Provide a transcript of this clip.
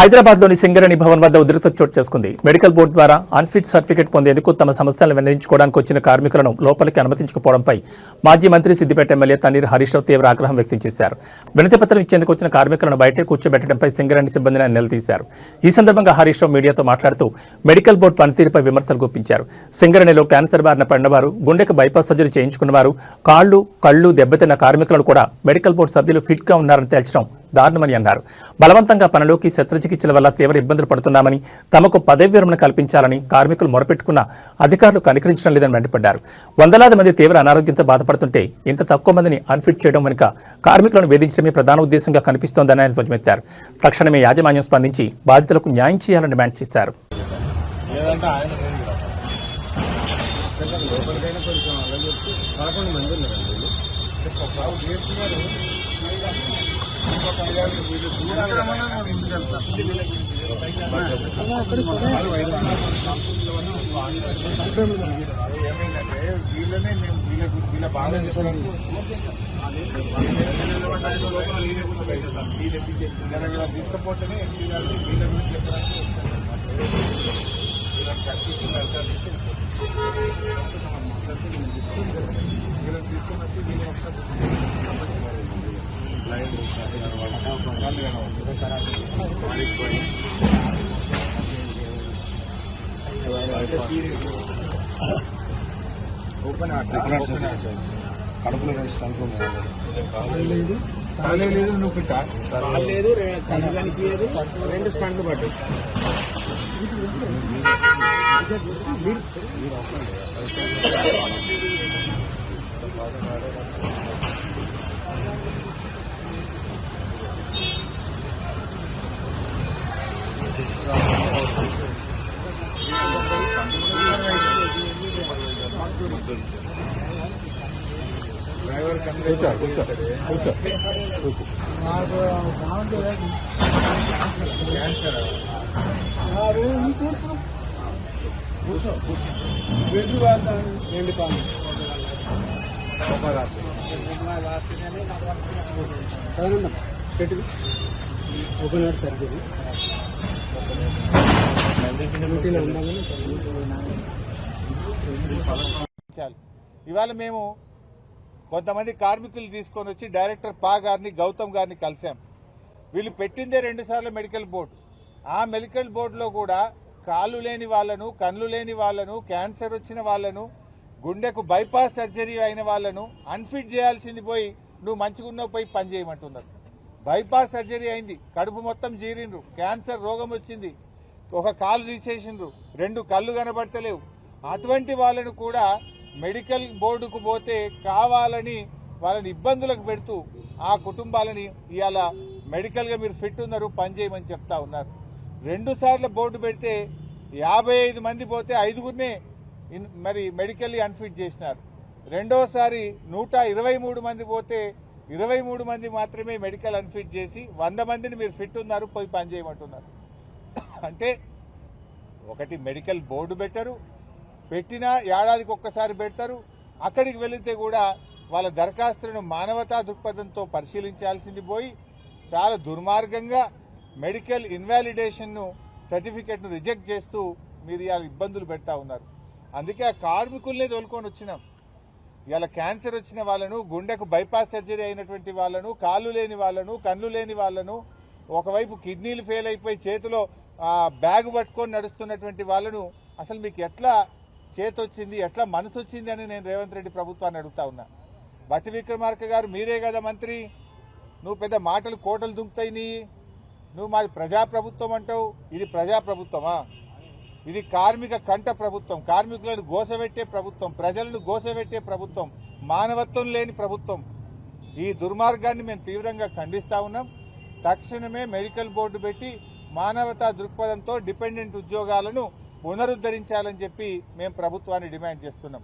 హైదరాబాద్లోని సింగరణి సింగరేణి భవన్ వద్ద ఉధృత చోటు చేసుకుంది. మెడికల్ బోర్డు ద్వారా అన్ఫిట్ సర్టిఫికెట్ పొందేందుకు తమ సమస్యలను విన్నవించుకోవడానికి వచ్చిన కార్మికులను లోపలికి అనుమతించకపోవడంపై మాజీ మంత్రి సిద్దిపేట ఎమ్మెల్యే తన్నీర్ హరీష్ రావు తీవ్ర ఆగ్రహం వ్యక్తం చేశారు. వినతిపత్రం ఇచ్చేందుకు వచ్చిన కార్మికులను బయటే కూర్చోబెట్టడంపై సింగరేణి సిబ్బందిని నిలదీశారు. ఈ సందర్భంగా హరీష్ రావు మీడియాతో మాట్లాడుతూ మెడికల్ బోర్డు పనితీరుపై విమర్శలు గుప్పించారు. సింగరేణిలో క్యాన్సర్ బారిన పడినవారు గుండెకు బైపాస్ సర్జరీ చేయించుకున్నవారు కాళ్ళు కళ్ళు దెబ్బతిన్న కార్మికులను కూడా మెడికల్ బోర్డు సభ్యులు ఫిట్గా ఉన్నారని తేల్చడం దారుణమని అన్నారు. బలవంతంగా పనిలోకి శస్త్రచికిత్సల వల్ల తీవ్ర ఇబ్బందులు పడుతున్నామని తమకు పదవి విరమణ కల్పించాలని కార్మికులు మొరపెట్టుకున్న అధికారులు కనికరించడం లేదని మండిపడ్డారు. వందలాది మంది తీవ్ర అనారోగ్యంతో బాధపడుతుంటే ఇంత తక్కువ మందిని అన్ఫిట్ చేయడం వెనుక కార్మికులను వేధించడమే ప్రధాన ఉద్దేశంగా కనిపిస్తోందని ఆయన ధ్వజమెత్తారు. తక్షణమే యాజమాన్యం స్పందించి బాధితులకు న్యాయం చేయాలని డిమాండ్ చేశారు. లోపలికైనా కొంచెం అలా చెప్తే పదకొండు మంది ఉన్నారండి వీళ్ళు బాబు చేస్తున్నారు ఇంకొక ఐదారు వీళ్ళు దూరంగా నాలుగు ఐదు ఏమైందంటే వీళ్ళనే మేము వీళ్ళ వీళ్ళ బాగా చెప్పడానికి తీసుకపోతేనే ఎంపీ గారు వీళ్ళ గురించి చెప్పడానికి వీళ్ళకి కనిపిస్తున్నారు సార్ వీళ్ళని తీసుకుని వచ్చి వీళ్ళు ఒకసారి ఓపెన్ కడుపులో వేసి కనుక్కున్నాను లేదు నువ్వు పెట్టా లేదు రెండు స్టంట్లు పడ్డాయి హార్ట్ సర్జరీ డ్యూటీలో ఉండగానే చాలు ఇవాళ మేము కొంతమంది కార్మికులు తీసుకొని వచ్చి డైరెక్టర్ పా గారిని గౌతమ్ గారిని కలిశాం వీళ్ళు పెట్టిందే రెండు సార్లు మెడికల్ బోర్డు. ఆ మెడికల్ బోర్డులో కూడా కాళ్ళు లేని వాళ్ళను కళ్ళు లేని వాళ్ళను క్యాన్సర్ వచ్చిన వాళ్ళను గుండెకు బైపాస్ సర్జరీ అయిన వాళ్ళను అన్ఫిట్ చేయాల్సింది పోయి నువ్వు మంచిగున్నావు పోయి పని చేయమంటున్నారు. బైపాస్ సర్జరీ అయింది. కడుపు మొత్తం జీరిండ్రు. క్యాన్సర్ రోగం వచ్చింది. ఒక కాలు తీసేసిండ్రు. రెండు కళ్ళు కనబడతలేవు. అటువంటి వాళ్ళను కూడా మెడికల్ బోర్డుకు పోతే కావాలని వాళ్ళని ఇబ్బందులకు పెడుతూ ఆ కుటుంబాలని ఇవాళ మెడికల్గా మీరు ఫిట్ ఉన్నారు పని చేయమని చెప్తా ఉన్నారు. రెండు సార్లు బోర్డు పెడితే యాభై ఐదు మంది పోతే ఐదుగురినే మరి మెడికల్లీ అన్ఫిట్ చేసినారు. రెండోసారి నూట ఇరవై మూడు మంది పోతే ఇరవై మూడు మంది మాత్రమే మెడికల్ అన్ఫిట్ చేసి వంద మందిని మీరు ఫిట్ ఉన్నారు పోయి పని చేయమంటున్నారు. అంటే ఒకటి మెడికల్ బోర్డు పెట్టరు పెట్టినా ఏడాదికి ఒక్కసారి పెడతారు అక్కడికి వెళితే కూడా వాళ్ళ దరఖాస్తులను మానవతా దృక్పథంతో పరిశీలించాల్సింది పోయి చాలా దుర్మార్గంగా మెడికల్ ఇన్వాలిడేషన్ను సర్టిఫికెట్ను రిజెక్ట్ చేస్తూ మీరు ఇవాళ ఇబ్బందులు పెడతా ఉన్నారు. అందుకే ఆ కార్మికుల్నే తోలుకొని వచ్చినాం. ఇవాళ క్యాన్సర్ వచ్చిన వాళ్ళను గుండెకు బైపాస్ సర్జరీ అయినటువంటి వాళ్ళను కాళ్ళు లేని వాళ్ళను కళ్ళు లేని వాళ్ళను ఒకవైపు కిడ్నీలు ఫెయిల్ అయిపోయి చేతిలో బ్యాగ్ పట్టుకొని నడుస్తున్నటువంటి వాళ్ళను అసలు మీకు ఎట్లా చేతి వచ్చింది ఎట్లా మనసు వచ్చింది అని నేను రేవంత్ రెడ్డి ప్రభుత్వాన్ని అడుగుతా ఉన్నా. బట్టి విక్రమార్క గారు మీరే కదా మంత్రి. నువ్వు పెద్ద మాటలు కోటలు దుంకుతాయి నీ. నువ్వు మాది ప్రజాప్రభుత్వం అంటావు ఇది ప్రజాప్రభుత్వమా? ఇది కార్మిక కంట ప్రభుత్వం. కార్మికులను గోసబెట్టే ప్రభుత్వం. ప్రజలను గోసబెట్టే ప్రభుత్వం. మానవత్వం లేని ప్రభుత్వం. ఈ దుర్మార్గాన్ని మేము తీవ్రంగా ఖండిస్తా ఉన్నాం. తక్షణమే మెడికల్ బోర్డు పెట్టి మానవతా దృక్పథంతో డిపెండెంట్ ఉద్యోగాలను పునరుద్ధరించాలని చెప్పి మేము ప్రభుత్వాన్ని డిమాండ్ చేస్తున్నాం.